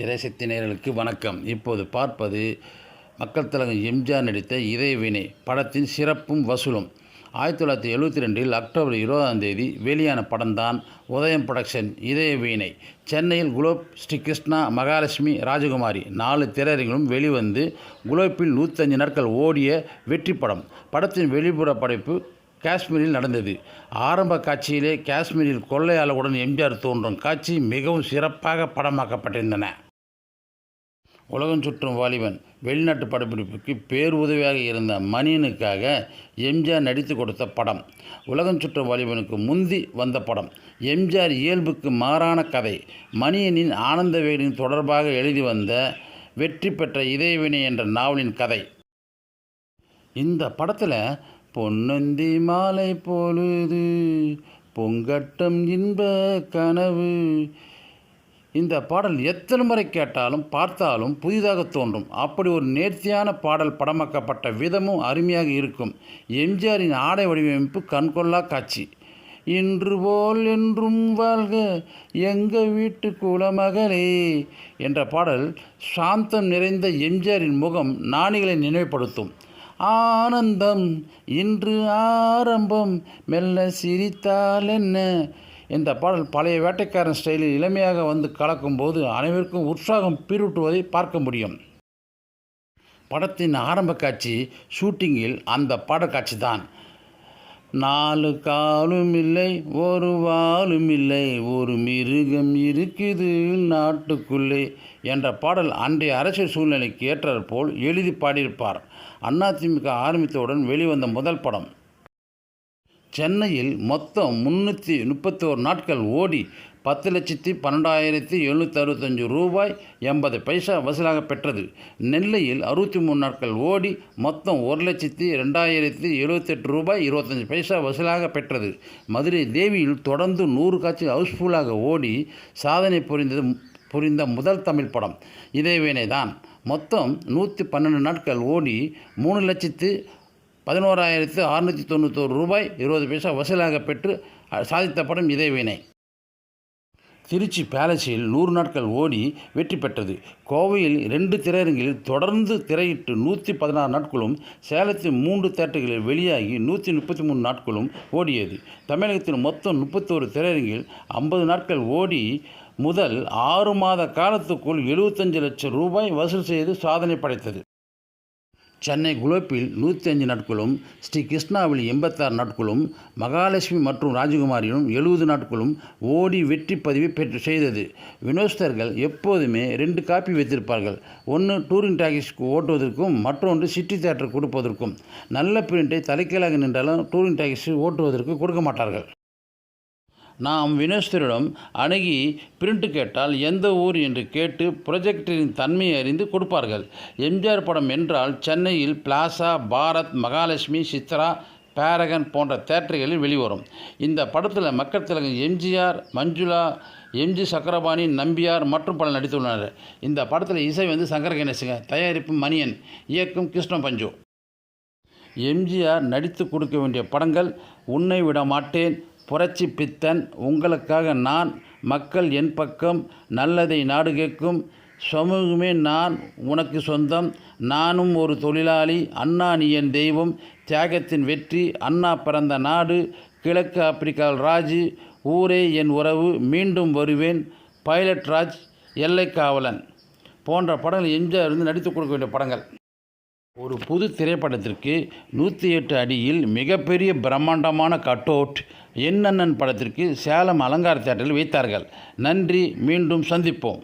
திரைசக்தியினர்களுக்கு வணக்கம். இப்போது பார்ப்பது மக்கள் தலைவர் எம்ஜிஆர் நடித்த இதயவினை படத்தின் சிறப்பும் வசூலும். ஆயிரத்தி தொள்ளாயிரத்தி எழுபத்தி ரெண்டில் அக்டோபர் இருபதாம் தேதி வெளியான படம்தான் உதயம் புரொடக்ஷன் இதய வீணை சென்னையில் குலோப் ஸ்ரீ கிருஷ்ணா மகாலட்சுமி ராஜகுமாரி நாலு திரையரங்களும் வெளிவந்து குலோப்பில் நூற்றஞ்சு நாட்கள் ஓடிய வெற்றி படம். படத்தின் வெளிப்புற படைப்பு காஷ்மீரில் நடந்தது. ஆரம்ப காட்சியிலே காஷ்மீரில் கொள்ளையாளர்களுடன் எம்ஜிஆர் தோன்றும் காட்சி மிகவும் சிறப்பாக படமாக்கப்பட்டிருந்தன. உலகம் சுற்றும் வாலிபன் வெளிநாட்டு படப்பிடிப்புக்கு பேருதவியாக இருந்த மணியனுக்காக எம்ஜிஆர் நடித்து கொடுத்த படம். உலகம் சுற்றும் வாலிபனுக்கு முந்தி வந்த படம். எம்ஜிஆர் இயல்புக்கு மாறான கதை. மணியனின் ஆனந்தவேலின் தொடர்பாக எழுதி வந்த வெற்றி பெற்ற இதயவினை என்ற நாவலின் கதை. இந்த படத்தில் பொன்னந்தி மாலை பொழுது பொங்கட்டம் இன்ப கனவு இந்த பாடல் எத்தனை முறை கேட்டாலும் பார்த்தாலும் புதிதாக தோன்றும். அப்படி ஒரு நேர்த்தியான பாடல் படமாக்கப்பட்ட விதமும் அருமையாக இருக்கும். எம்ஜிஆரின் ஆடை வடிவமைப்பு கண்கொள்ளா காட்சி. இன்று போல் என்றும் வாழ்க எங்க வீட்டு குலமகளே என்ற பாடல் சாந்தம் நிறைந்த எம்ஜிஆரின் முகம் நாணிகளை நினைவுபடுத்தும். ஆனந்தம் இன்று ஆரம்பம் மெல்ல சிரித்தால் என்ன? இந்த பாடல் பழைய வேட்டைக்காரன் ஸ்டைலில் இளமையாக வந்து கலக்கும்போது அனைவருக்கும் உற்சாகம் பீரூட்டுவதை பார்க்க முடியும். படத்தின் ஆரம்ப காட்சி ஷூட்டிங்கில் அந்த பாடக்காட்சி தான். நாலு காலும் இல்லை ஒரு வாலும் இல்லை ஒரு மிருகம் இருக்குது நாட்டுக்குள்ளே என்ற பாடல் அன்றைய அரசியல் சூழ்நிலைக்கு ஏற்றாற்போல் எழுதி பாடியிருப்பார். அதிமுக ஆரம்பித்தவுடன் வெளிவந்த முதல் படம். சென்னையில் மொத்தம் முந்நூற்றி முப்பத்தோரு நாட்கள் ஓடி பத்து லட்சத்தி பன்னெண்டாயிரத்தி எழுநூற்றி அறுபத்தஞ்சு ரூபாய் எண்பது பைசா வசூலாக பெற்றது. நெல்லையில் அறுபத்தி மூணு நாட்கள் ஓடி மொத்தம் ஒரு லட்சத்தி ரெண்டாயிரத்தி எழுபத்தெட்டு ரூபாய் இருபத்தஞ்சி பைசா வசூலாக பெற்றது. மதுரை தேவியில் தொடர்ந்து நூறு காட்சி ஹவுஸ்ஃபுல்லாக ஓடி சாதனை புரிந்தது புரிந்த முதல் தமிழ் படம். இதேவேனை தான் மொத்தம் நூற்றி பன்னெண்டு நாட்கள் ஓடி மூணு லட்சத்து பதினோராயிரத்து அறுநூற்றி தொண்ணூத்தோரு ரூபாய் இருபது பைசா வசூலாக பெற்று சாதித்த படம் இதயவினை திருச்சி பேலஸில் நூறு நாட்கள் ஓடி வெற்றி பெற்றது. கோவையில் ரெண்டு திரையரங்கில் தொடர்ந்து திரையிட்டு நூற்றி பதினாறு நாட்களும் சேலத்தில் மூன்று தேட்டர்களில் வெளியாகி நூற்றி முப்பத்தி மூணு நாட்களும் ஓடியது. தமிழகத்தில் மொத்தம் முப்பத்தோரு திரையரங்கில் ஐம்பது நாட்கள் ஓடி முதல் ஆறு மாத காலத்துக்குள் எழுபத்தஞ்சு லட்சம் ரூபாய் வசூல் செய்து சாதனை படைத்தது. சென்னை குலோப்பில் நூற்றி அஞ்சு நாட்களும் ஸ்ரீ கிருஷ்ணாவில் எண்பத்தாறு நாட்களும் மகாலட்சுமி மற்றும் ராஜகுமாரியும் எழுபது நாட்களும் ஓடி வெற்றி பதிவு பெற்று செய்தது. வினோஸ்தர்கள் எப்போதுமே ரெண்டு காப்பி வைத்திருப்பார்கள். ஒன்று டூரிங் டாக்கீஸ்க்கு ஓட்டுவதற்கும் மற்றொன்று சிட்டி தேட்டர் கொடுப்பதற்கும். நல்ல பிரிண்டை தலைக்கீழாக நின்றாலும் டூரிங் டாக்கீஸ் ஓட்டுவதற்கு கொடுக்க மாட்டார்கள். நாம் வினோஸ்தரிடம் அணுகி பிரிண்ட் கேட்டால் எந்த ஊர் என்று கேட்டு ப்ரொஜெக்டரின் தன்மையை அறிந்து கொடுப்பார்கள். எம்ஜிஆர் படம் என்றால் சென்னையில் பிளாசா பாரத் மகாலட்சுமி சித்ரா பேரகன் போன்ற தேட்டர்களில் வெளிவரும். இந்த படத்தில் மக்கள் திலகம் எம்ஜிஆர் மஞ்சுளா எம்ஜி சக்கரபாணி நம்பியார் மற்றும் பலர் நடித்துள்ளனர். இந்த படத்தில் இசை வந்து சங்கர கணேசுங்க தயாரிப்பு மணியன் இயக்கம் கிருஷ்ண பஞ்சு. எம்ஜிஆர் நடித்து கொடுக்க வேண்டிய படங்கள் உன்னை விட மாட்டேன் புரட்சி பித்தன் உங்களுக்காக நான் மக்கள் என் பக்கம் நல்லதை நாடு கேட்கும். சமூகமே நான் உனக்கு சொந்தம். நானும் ஒரு தொழிலாளி அண்ணா நீ என் தெய்வம். தியாகத்தின் வெற்றி அண்ணா பிறந்த நாடு. கிழக்கு ஆப்பிரிக்காவில் ராஜு ஊரே என் உறவு மீண்டும் வருவேன். பைலட் ராஜ் எல்லை காவலன் போன்ற படங்கள் எம்ஜிஆர் இருந்து நடித்து கொடுக்க வேண்டிய படங்கள். ஒரு புது திரைப்படத்திற்கு நூற்றி எட்டு அடியில் மிகப்பெரிய பிரம்மாண்டமான கட் அவுட் என்னண்ணன் படத்திற்கு சேலம் அலங்கார தேட்டரில் வைத்தார்கள். நன்றி மீண்டும் சந்திப்போம்.